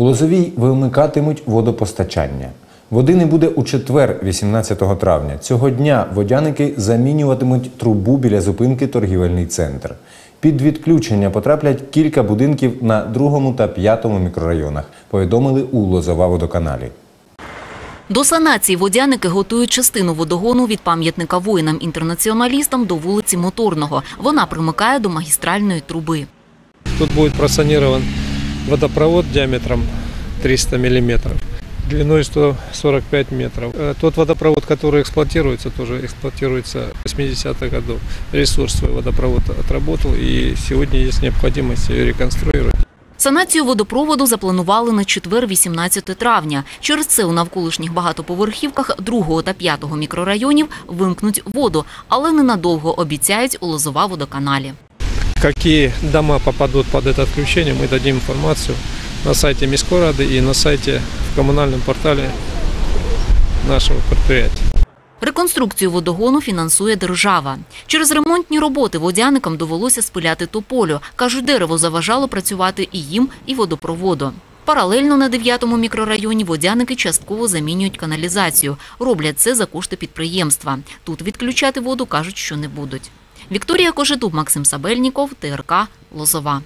У Лозовій вимикатимуть водопостачання. Води не буде у четвер, 18 травня. Цього дня водяники замінюватимуть трубу біля зупинки торгівельний центр. Під відключення потраплять кілька будинків на другому та п'ятому мікрорайонах, повідомили у Лозова водоканалі. До санації водяники готують частину водогону від пам'ятника воїнам-інтернаціоналістам до вулиці Моторного. Вона примикає до магістральної труби. Тут будет просанирован водопровод диаметром 300 миллиметров, длиной 145 метров. Э, Тот водопровод, который эксплуатируется, тоже эксплуатируется с 80-х годов. Ресурс свой водопровод отработал, и сегодня есть необходимость ее реконструировать. Санацію водопроводу запланували на четвер, 18 травня. Через це у навколишніх багатоповерхівках 2 та 5 мікрорайонів вимкнуть воду, але ненадовго обіцяють у Лозова водоканалі. Какие дома попадут под это отключение, мы дадим информацию на сайте Мискорады и на сайте в коммунальном портале нашего предприятия. Реконструкцію водогону фінансує держава. Через ремонтні роботи водяникам довелося спиляти тополю. Кажуть, дерево заважало працювати і їм, і водопроводу. Паралельно на 9-му мікрорайоні водяники частково замінюють каналізацію. Роблять це за кошти підприємства. Тут відключати воду кажуть, що не будуть. Вікторія Кожедуб, Максим Сабельніков, ТРК Лозова.